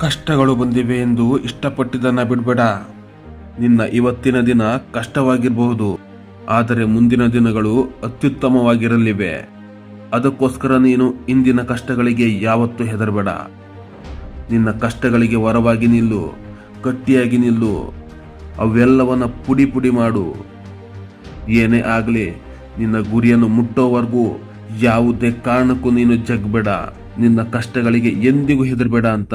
ಕಷ್ಟಗಳು ಬಂದಿವೆ ಎಂದು ಇಷ್ಟಪಟ್ಟಿದ್ದನ್ನ ಬಿಡಬೇಡ. ನಿನ್ನ ಇವತ್ತಿನ ದಿನ ಕಷ್ಟವಾಗಿರಬಹುದು, ಆದರೆ ಮುಂದಿನ ದಿನಗಳು ಅತ್ಯುತ್ತಮವಾಗಿರಲಿವೆ. ಅದಕ್ಕೋಸ್ಕರ ನೀನು ಇಂದಿನ ಕಷ್ಟಗಳಿಗೆ ಯಾವತ್ತೂ ಹೆದರಬೇಡ. ನಿನ್ನ ಕಷ್ಟಗಳಿಗೆ ವರವಾಗಿ ನಿಲ್ಲು, ಗಟ್ಟಿಯಾಗಿ ನಿಲ್ಲು, ಅವೆಲ್ಲವನ್ನ ಪುಡಿ ಪುಡಿ ಮಾಡು. ಏನೇ ಆಗಲಿ, ನಿನ್ನ ಗುರಿಯನ್ನು ಮುಟ್ಟೋವರೆಗೂ ಯಾವುದೇ ಕಾರಣಕ್ಕೂ ನೀನು ಜಗ್ಬೇಡ. ನಿನ್ನ ಕಷ್ಟಗಳಿಗೆ ಎಂದಿಗೂ ಹೆದರಬೇಡ ಅಂತ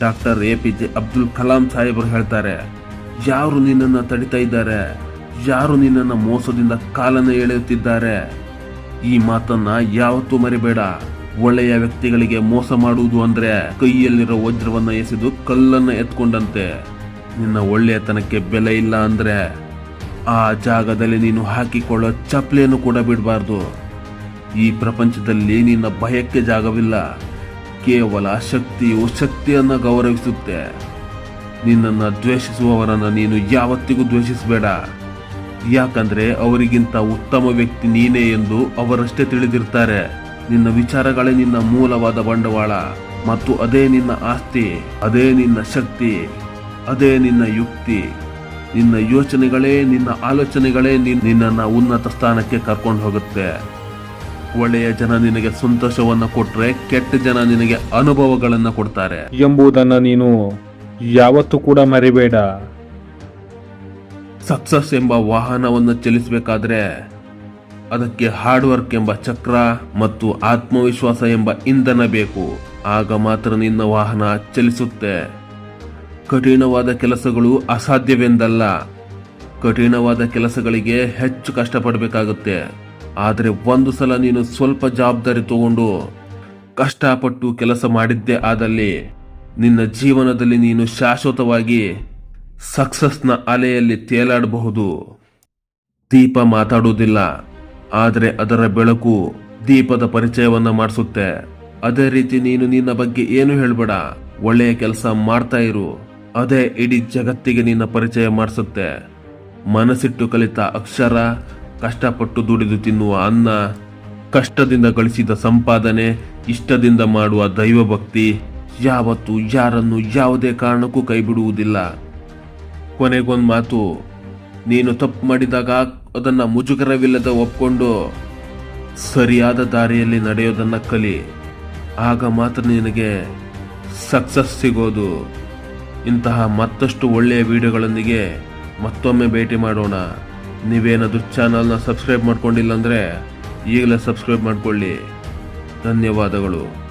doctor A P J Abdul Kalam ಸಾಹೇಬರು ಹೇಳ್ತಾರೆ, ಯಾರು ನಿನ್ನನ್ನು ತಡಿತಾ ಇದ್ದಾರೆ? ಯಾರು ನಿನ್ನನ್ನು ಮೋಸದಿಂದ ಕಾಲನ್ನು ಎಳೆಯುತ್ತಿದ್ದಾರೆ? ಈ ಮಾತನ್ನ ಯಾವತ್ತೂ ಮರಿಬೇಡ. ಒಳ್ಳೆಯ ವ್ಯಕ್ತಿಗಳಿಗೆ ಮೋಸ ಮಾಡುವುದು ಅಂದ್ರೆ ಕೈಯಲ್ಲಿರೋ ವಜ್ರವನ್ನ ಎಸೆದು ಕಲ್ಲನ್ನ ಎತ್ಕೊಂಡಂತೆ. ನಿನ್ನ ಒಳ್ಳೆಯತನಕ್ಕೆ ಬೆಲೆ ಇಲ್ಲ ಅಂದ್ರೆ ಆ ಜಾಗದಲ್ಲಿ ನೀನು ಹಾಕಿಕೊಳ್ಳೋ ಚಪ್ಪಲಿಯನ್ನು ಕೂಡ ಬಿಡಬಾರ್ದು. ಈ ಪ್ರಪಂಚದಲ್ಲಿ ನಿನ್ನ ಭಯಕ್ಕೆ ಜಾಗವಿಲ್ಲ. ಕೇವಲ ಶಕ್ತಿಯು ಶಕ್ತಿಯನ್ನು ಗೌರವಿಸುತ್ತೆ. ನಿನ್ನನ್ನು ದ್ವೇಷಿಸುವವರನ್ನು ನೀನು ಯಾವತ್ತಿಗೂ ದ್ವೇಷಿಸಬೇಡ. ಯಾಕಂದ್ರೆ ಅವರಿಗಿಂತ ಉತ್ತಮ ವ್ಯಕ್ತಿ ನೀನೇ ಎಂದು ಅವರಷ್ಟೇ ತಿಳಿದಿರ್ತಾರೆ. ನಿನ್ನ ವಿಚಾರಗಳೇ ನಿನ್ನ ಮೂಲವಾದ ಬಂಡವಾಳ ಮತ್ತು ಅದೇ ನಿನ್ನ ಆಸ್ತಿ, ಅದೇ ನಿನ್ನ ಶಕ್ತಿ, ಅದೇ ನಿನ್ನ ಯುಕ್ತಿ. ನಿನ್ನ ಯೋಚನೆಗಳೇ, ನಿನ್ನ ಆಲೋಚನೆಗಳೇ ನಿನ್ನನ್ನು ಉನ್ನತ ಸ್ಥಾನಕ್ಕೆ ಕರ್ಕೊಂಡು ಹೋಗುತ್ತೆ. ಒಳ್ಳೆಯ ಜನ ನಿನಗೆ ಸಂತೋಷವನ್ನ ಕೊಟ್ರೆ ಕೆಟ್ಟ ಜನ ನಿನಗೆ ಅನುಭವಗಳನ್ನ ಕೊಡ್ತಾರೆ. ಎಂಬುದನ್ನು ನೀನು ಯಾವತ್ತು ಕೂಡ ಮರಿಬೇಡ. ಸಕ್ಸಸ್ ಎಂಬ ವಾಹನವನ್ನು ಚಲಿಸಬೇಕಾದ್ರೆ ಅದಕ್ಕೆ ಹಾರ್ಡ್ ವರ್ಕ್ ಎಂಬ ಚಕ್ರ ಮತ್ತು ಆತ್ಮವಿಶ್ವಾಸ ಎಂಬ ಇಂಧನ ಬೇಕು. ಆಗ ಮಾತ್ರ ನಿನ್ನ ವಾಹನ ಚಲಿಸುತ್ತೆ. ಕಠಿಣವಾದ ಕೆಲಸಗಳು ಅಸಾಧ್ಯವೆಂದಲ್ಲ. ಕಠಿಣವಾದ ಕೆಲಸಗಳಿಗೆ ಹೆಚ್ಚು ಕಷ್ಟಪಡಬೇಕಾಗುತ್ತೆ. ಆದರೆ ಒಂದು ಸಲ ನೀನು ಸ್ವಲ್ಪ ಜವಾಬ್ದಾರಿ ತಗೊಂಡು ಕಷ್ಟಪಟ್ಟು ಕೆಲಸ ಮಾಡಿದ್ದೇ ಆದಲ್ಲಿ ನಿನ್ನ ಜೀವನದಲ್ಲಿ ನೀನು ಶಾಶ್ವತವಾಗಿ ಸಕ್ಸಸ್ನ ಅಲೆಯಲ್ಲಿ ತೇಲಾಡಬಹುದು. ದೀಪ ಮಾತಾಡುವುದಿಲ್ಲ, ಆದರೆ ಅದರ ಬೆಳಕು ದೀಪದ ಪರಿಚಯವನ್ನ ಮಾಡಿಸುತ್ತೆ. ಅದೇ ರೀತಿ ನೀನು ನಿನ್ನ ಬಗ್ಗೆ ಏನು ಹೇಳ್ಬೇಡ, ಒಳ್ಳೆಯ ಕೆಲಸ ಮಾಡ್ತಾ ಇರು. ಅದೇ ಇಡೀ ಜಗತ್ತಿಗೆ ನಿನ್ನ ಪರಿಚಯ ಮಾಡಿಸುತ್ತೆ. ಮನಸ್ಸಿಟ್ಟು ಕಲಿತ ಅಕ್ಷರ ಕಷ್ಟಪಟ್ಟು ದುಡಿದು ತಿನ್ನುವ ಅನ್ನ, ಕಷ್ಟದಿಂದ ಗಳಿಸಿದ ಸಂಪಾದನೆ, ಇಷ್ಟದಿಂದ ಮಾಡುವ ದೈವಭಕ್ತಿ, ಯಾವತ್ತೂ ಯಾರನ್ನು ಯಾವುದೇ ಕಾರಣಕ್ಕೂ ಕೈ ಬಿಡುವುದಿಲ್ಲ ಕೊನೆಗೊಂದು ಮಾತು, ನೀನು ತಪ್ಪು ಮಾಡಿದಾಗ ಅದನ್ನು ಮುಜುಗರವಿಲ್ಲದ ಒಪ್ಕೊಂಡು ಸರಿಯಾದ ದಾರಿಯಲ್ಲಿ ನಡೆಯೋದನ್ನು ಕಲಿ. ಆಗ ಮಾತ್ರ ನಿನಗೆ ಸಕ್ಸಸ್ ಸಿಗೋದು. ಇಂತಹ ಮತ್ತಷ್ಟು ಒಳ್ಳೆಯ ವಿಡಿಯೋಗಳೊಂದಿಗೆ ಮತ್ತೊಮ್ಮೆ ಭೇಟಿ ಮಾಡೋಣ. ನೀವೇನಾದರೂ ಚಾನಲ್ನ ಸಬ್ಸ್ಕ್ರೈಬ್ ಮಾಡ್ಕೊಂಡಿಲ್ಲ ಅಂದರೆ ಈಗಲೇ ಸಬ್ಸ್ಕ್ರೈಬ್ ಮಾಡಿಕೊಳ್ಳಿ. ಧನ್ಯವಾದಗಳು.